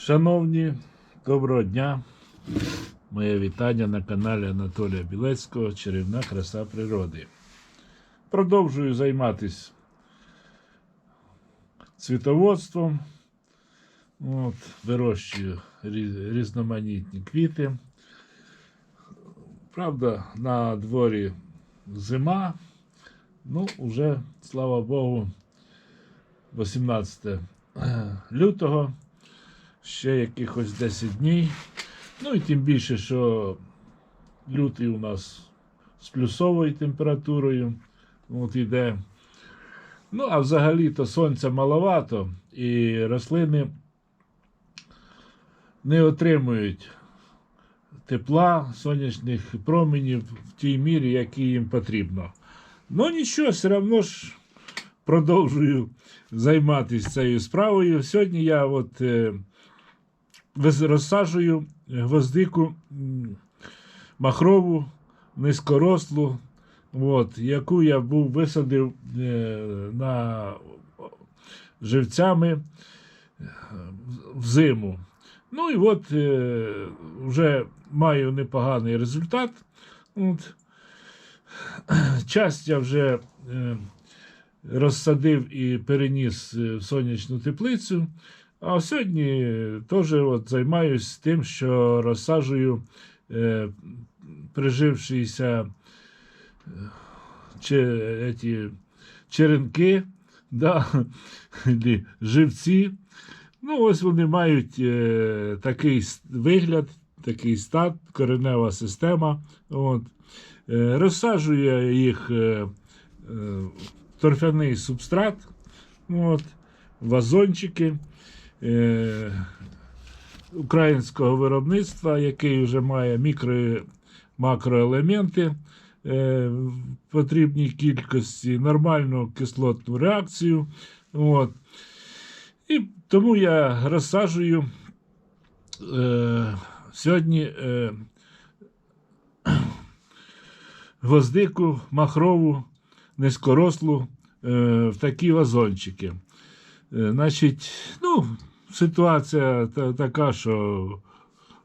Шановні, доброго дня. Моє вітання на каналі Анатолія Білецького Чарівна краса природи. Продовжую займатися цвітоводством. От, вирощую різноманітні квіти. Правда, на дворі зима. Ну, уже, слава Богу, 18 лютого ще якихось 10 днів. Ну і тим більше, що лютий у нас з плюсовою температурою от іде. Ну, а взагалі-то сонця маловато, і рослини не отримують тепла, сонячних променів в тій мірі, які їм потрібно. Ну нічого, все одно ж продовжую займатися цією справою. Сьогодні я от е, розсаджую гвоздику махрову, низькорослу, от, яку я був висадив е, на живцями е, в зиму. Ну і от е, вже маю непоганий результат. От. Часть я вже е, розсадив і переніс е, в сонячну теплицю. А сьогодні теж от займаюся тим, що розсаджую е, прижившіся е, еті, черенки, да, живці. Ну, ось вони мають е, такий вигляд, такий стат, коренева система. От. Е, розсаджую їх е, е, торфяний субстрат, от, вазончики е, українського виробництва, який вже має мікро макроелементи е, в потрібній кількості, нормальну кислотну реакцію. От. І тому я розсаджую е, сьогодні е, гвоздику махрову, низькорослу е, в такі вазончики. Е, Значить, ну, ситуація та, така, що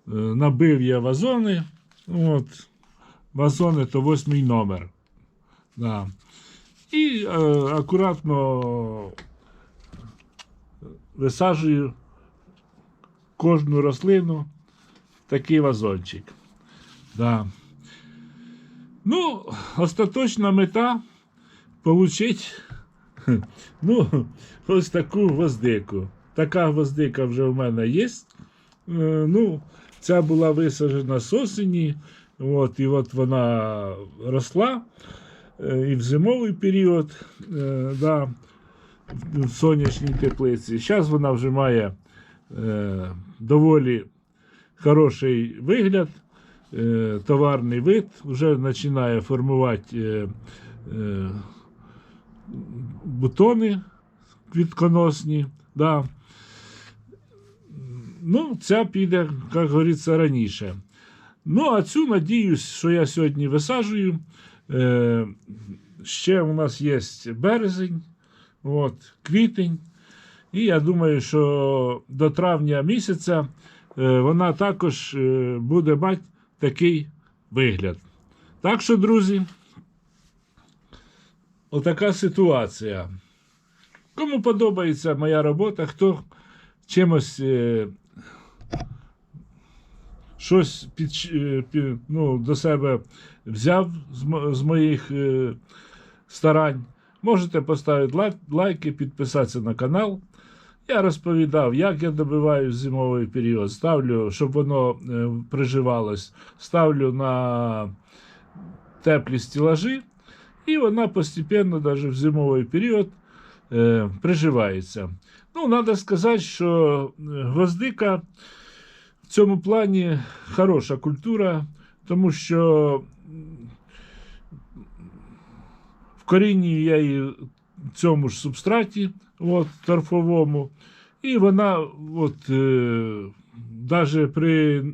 е, набив я вазони. От, вазони то восьмий номер. Да. І е, акуратно висаджую кожну рослину такий вазончик. Да. Ну, остаточна мета получить ну, ось таку гвоздику. Така гвоздика вже в мене є. Е, Ну, ця була висаджена з осені, от, і от вона росла е, і в зимовий період, е, да, в сонячній теплиці. Зараз вона вже має доволі хороший вигляд, товарний вид, вже починає формувати бутони квітконосні. Да. Ну, ця піде, як говориться, раніше. Ну, а цю надіюсь, що я сьогодні висаджую. Е, ще у нас є березень, от, квітень. І я думаю, що до травня місяця е, вона також е, буде мати такий вигляд. Так що, друзі, отака ситуація. Кому подобається моя робота, хто чимось е, щось під, е, пі- ну, до себе взяв з, з моїх е, старань, можете поставити лайк, лайки, підписатися на канал. Я розповідав, як я добиваю зимовий період. Ставлю, щоб воно е, приживалось, ставлю на теплі стілажі, і вона постепенно, навіть в зимовий період, е, приживається. Ну, треба сказати, що е, гвоздика в цьому плані хороша культура, тому що м, вкорінюю я її в цьому ж субстраті, от, торфовому, і вона, от, е, навіть при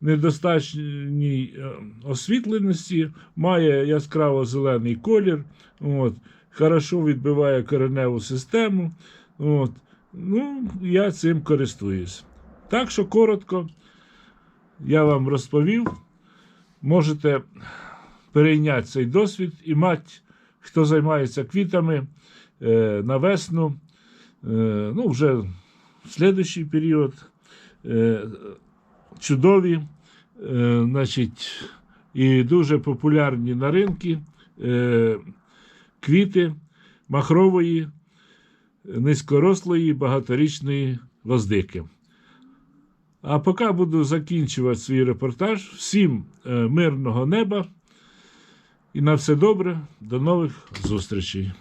недостатній е, освітленості має яскраво зелений колір, от, хорошо відбиває кореневу систему. От. Ну, я цим користуюсь. Так що коротко я вам розповів. Можете перейняти цей досвід і мати, хто займається квітами е, на весну, е, ну, вже в слідуючий період. Е, чудові, значить, і дуже популярні на ринку квіти махрової, низькорослої, багаторічної гвоздики. А поки буду закінчувати свій репортаж. Всім е, мирного неба і на все добре. До нових зустрічей.